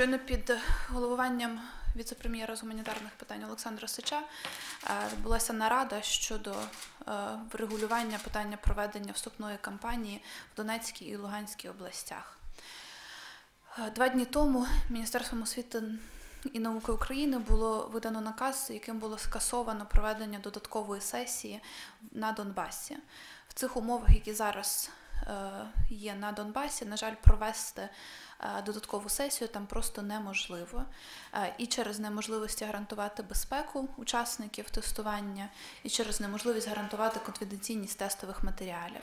Щойно під головуванням віце-прем'єра з гуманітарних питань Олександра Сича е, відбулася нарада щодо е, врегулювання питання проведення вступної кампанії в Донецькій і Луганській областях. Е, Два дні тому Міністерством освіти і науки України було видано наказ, яким було скасовано проведення додаткової сесії на Донбасі. В цих умовах, які зараз є на Донбасі, на жаль, провести е, додаткову сесію там просто неможливо. Е, І через неможливість гарантувати безпеку учасників тестування, і через неможливість гарантувати конфіденційність тестових матеріалів.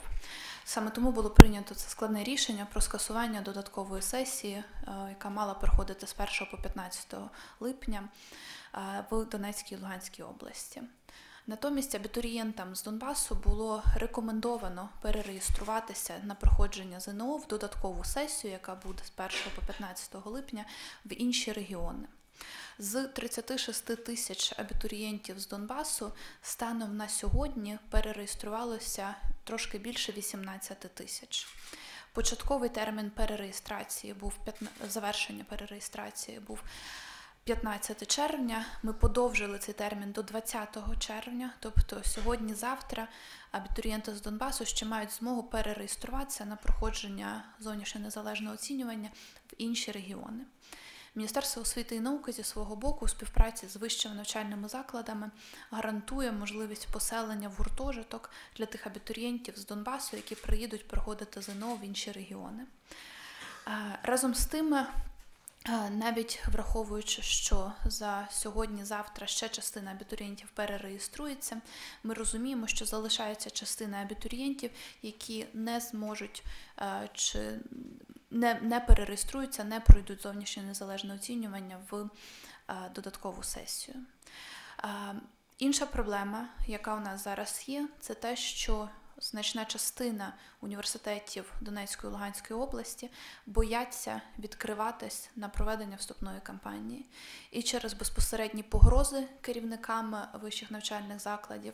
Саме тому було прийнято це складне рішення про скасування додаткової сесії, е, яка мала проходити з 1 по 15 липня е, в Донецькій і Луганській області. Натомість абітурієнтам з Донбасу було рекомендовано перереєструватися на проходження ЗНО в додаткову сесію, яка буде з 1 по 15 липня в інші регіони. З 36 тисяч абітурієнтів з Донбасу станом на сьогодні перереєструвалося трошки більше 18 тисяч. Початковий термін перереєстрації був завершення перереєстрації був 15 червня. Ми подовжили цей термін до 20 червня, тобто сьогодні-завтра абітурієнти з Донбасу ще мають змогу перереєструватися на проходження зовнішнього незалежного оцінювання в інші регіони. Міністерство освіти і науки зі свого боку у співпраці з вищими навчальними закладами гарантує можливість поселення в гуртожиток для тих абітурієнтів з Донбасу, які приїдуть проходити ЗНО в інші регіони. Разом з тим, навіть враховуючи, що за сьогодні-завтра ще частина абітурієнтів перереєструється, ми розуміємо, що залишається частина абітурієнтів, які не зможуть чи не, не перереєструються, не пройдуть зовнішнє незалежне оцінювання в додаткову сесію. Інша проблема, яка у нас зараз є, це те, що значна частина університетів Донецької і Луганської області бояться відкриватись на проведення вступної кампанії і через безпосередні погрози керівникам вищих навчальних закладів,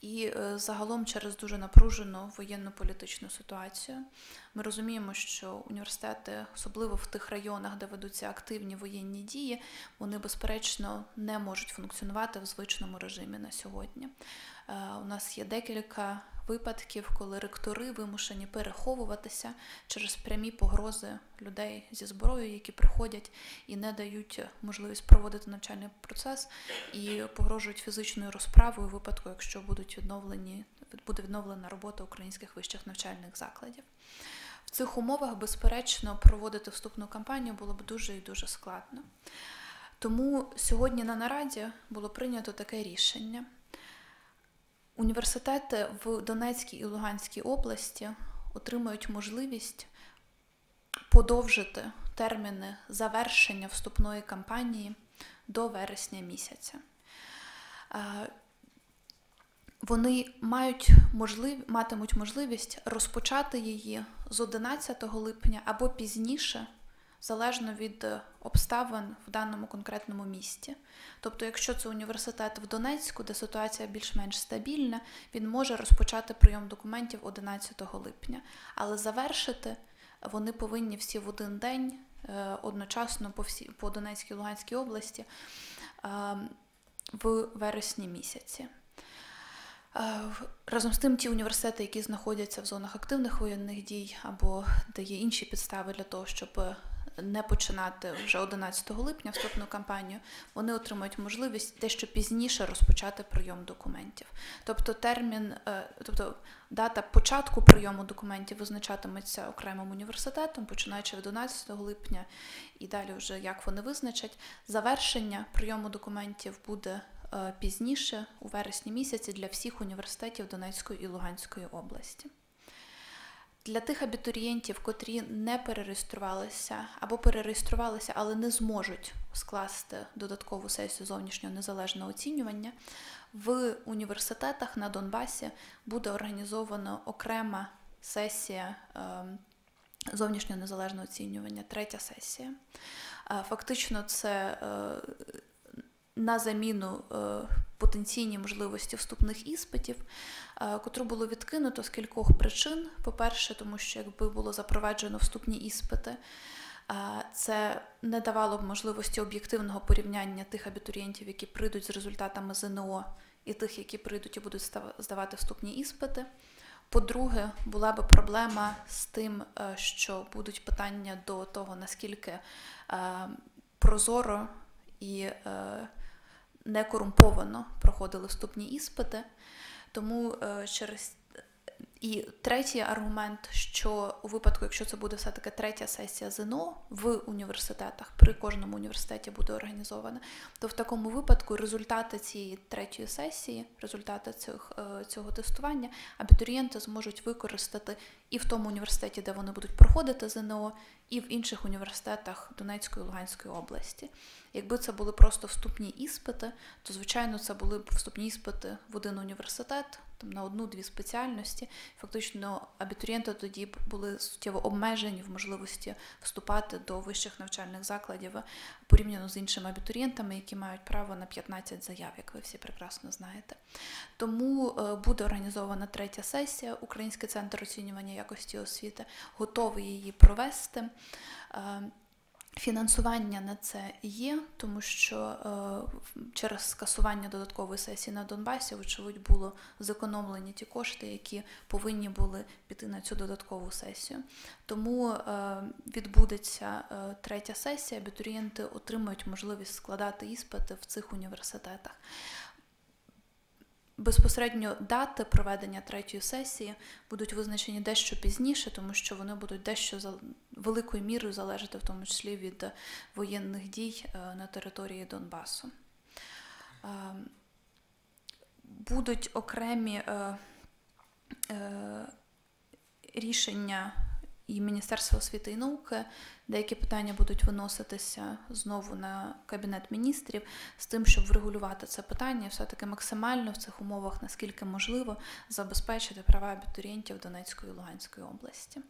і загалом через дуже напружену воєнно-політичну ситуацію. Ми розуміємо, що університети, особливо в тих районах, де ведуться активні воєнні дії, вони безперечно не можуть функціонувати в звичному режимі на сьогодні. У нас є декілька випадків, коли ректори вимушені переховуватися через прямі погрози людей зі зброєю, які приходять і не дають можливість проводити навчальний процес, і погрожують фізичною розправою у випадку, якщо будуть відновлені, буде відновлена робота українських вищих навчальних закладів. В цих умовах, безперечно, проводити вступну кампанію було б дуже і дуже складно. Тому сьогодні на нараді було прийнято таке рішення. Університети в Донецькій і Луганській області отримають можливість подовжити терміни завершення вступної кампанії до вересня місяця. Вони мають можлив... матимуть можливість розпочати її з 11 липня або пізніше, залежно від обставин в даному конкретному місті. Тобто, якщо це університет в Донецьку, де ситуація більш-менш стабільна, він може розпочати прийом документів 11 липня, але завершити вони повинні всі в один день одночасно по всі по Донецькій і Луганській області в вересні місяці. Разом з тим, ті університети, які знаходяться в зонах активних воєнних дій, або де є інші підстави для того, щоб не починати вже 11 липня вступну кампанію, вони отримають можливість дещо пізніше розпочати прийом документів. Тобто термін, тобто дата початку прийому документів визначатиметься окремим університетом, починаючи від 11 липня і далі, вже як вони визначать, завершення прийому документів буде пізніше, у вересні місяці, для всіх університетів Донецької і Луганської області. Для тих абітурієнтів, котрі не перереєструвалися або перереєструвалися, але не зможуть скласти додаткову сесію зовнішнього незалежного оцінювання, в університетах на Донбасі буде організовано окрема сесія зовнішнього незалежного оцінювання, третя сесія. Фактично, це на заміну потенційні можливості вступних іспитів, котру було відкинуто з кількох причин. По-перше, тому що якби було запроваджено вступні іспити Е, Це не давало б можливості об'єктивного порівняння тих абітурієнтів, які прийдуть з результатами ЗНО, і тих, які прийдуть і будуть здавати вступні іспити. По-друге, була би проблема з тим, е, що будуть питання до того, наскільки е, прозоро і е, некорумповано проходили вступні іспити. Тому е, через і третій аргумент, що у випадку, якщо це буде все-таки третя сесія ЗНО в університетах, при кожному університеті буде організована, то в такому випадку результати цієї третьої сесії, результати цих, е, цього тестування, абітурієнти зможуть використати і в тому університеті, де вони будуть проходити ЗНО, і в інших університетах Донецької і Луганської області. Якби це були просто вступні іспити, то звичайно це були б вступні іспити в один університет, там на одну-дві спеціальності. Фактично, абітурієнти тоді були суттєво обмежені в можливості вступати до вищих навчальних закладів порівняно з іншими абітурієнтами, які мають право на 15 заяв, як ви всі прекрасно знаєте. Тому е, буде організована третя сесія. Український центр оцінювання якості освіти готовий її провести. Фінансування на це є, тому що е, через скасування додаткової сесії на Донбасі, вочевидь, було зекономлені ті кошти, які повинні були піти на цю додаткову сесію. Тому е, відбудеться е, третя сесія, абітурієнти отримають можливість складати іспити в цих університетах. Безпосередньо дати проведення третьої сесії будуть визначені дещо пізніше, тому що вони будуть дещо за великою мірою залежати, в тому числі від воєнних дій е, на території Донбасу. Е, Будуть окремі е, рішення і Міністерства освіти і науки. Деякі питання будуть виноситися знову на Кабінет міністрів з тим, щоб врегулювати це питання, все-таки максимально в цих умовах, наскільки можливо, забезпечити права абітурієнтів Донецької і Луганської області.